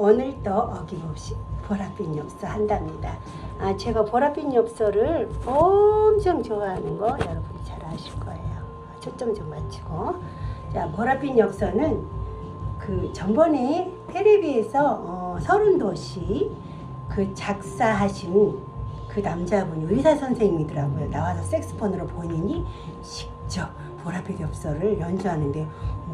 오늘도 어김없이 보랏빛 엽서 한답니다. 아, 제가 보랏빛 엽서를 엄청 좋아하는 거 여러분이 잘 아실 거예요. 초점 좀 맞추고. 자, 보랏빛 엽서는 그 전번에 테레비에서 어, 서른 도시 그 작사하신 그 남자분 의사 선생님이더라고요. 나와서 색스폰으로 본인이 직접 보랏빛 엽서를 연주하는데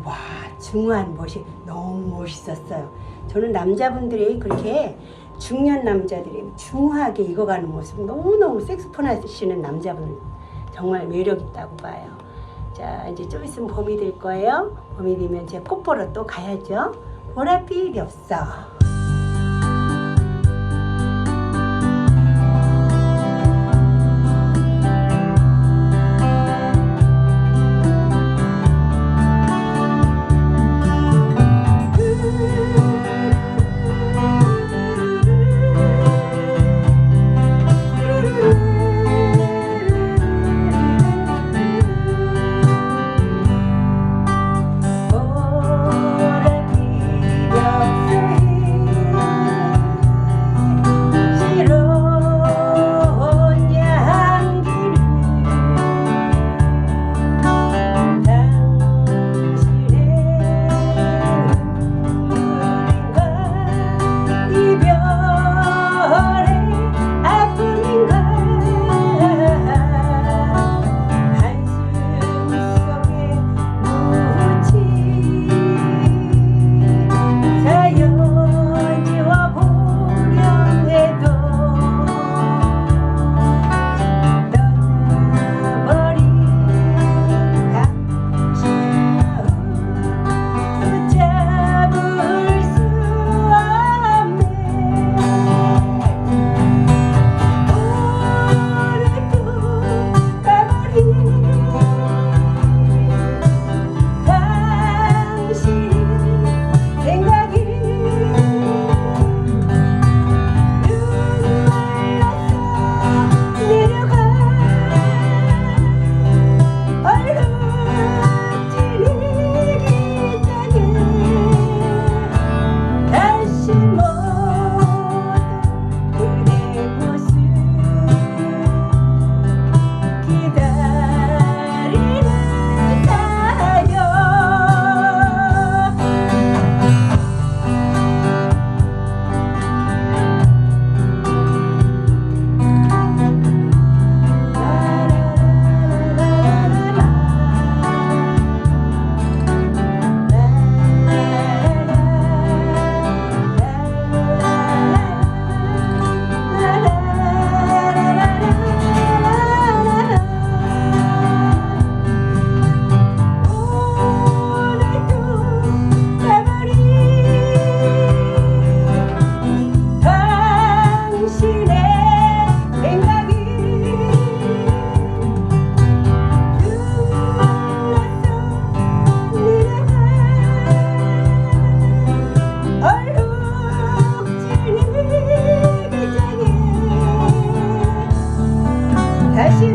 와 중후한 멋이 너무 멋있었어요. 저는 남자분들이 그렇게 중년 남자들이 중후하게 익어가는 모습 너무너무 색스폰 하시는 남자분 정말 매력 있다고 봐요. 자 이제 좀 있으면 봄이 될 거예요. 봄이 되면 제꽃 보러 또 가야죠. 보랏빛 엽서. 이별의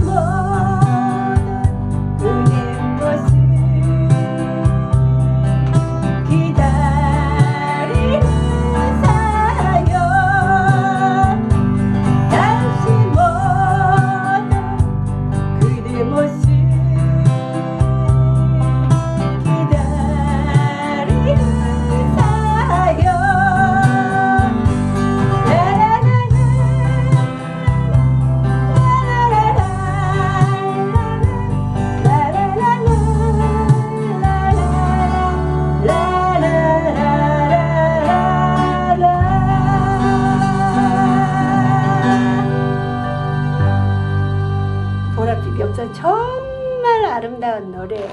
다 정말 아름다운 노래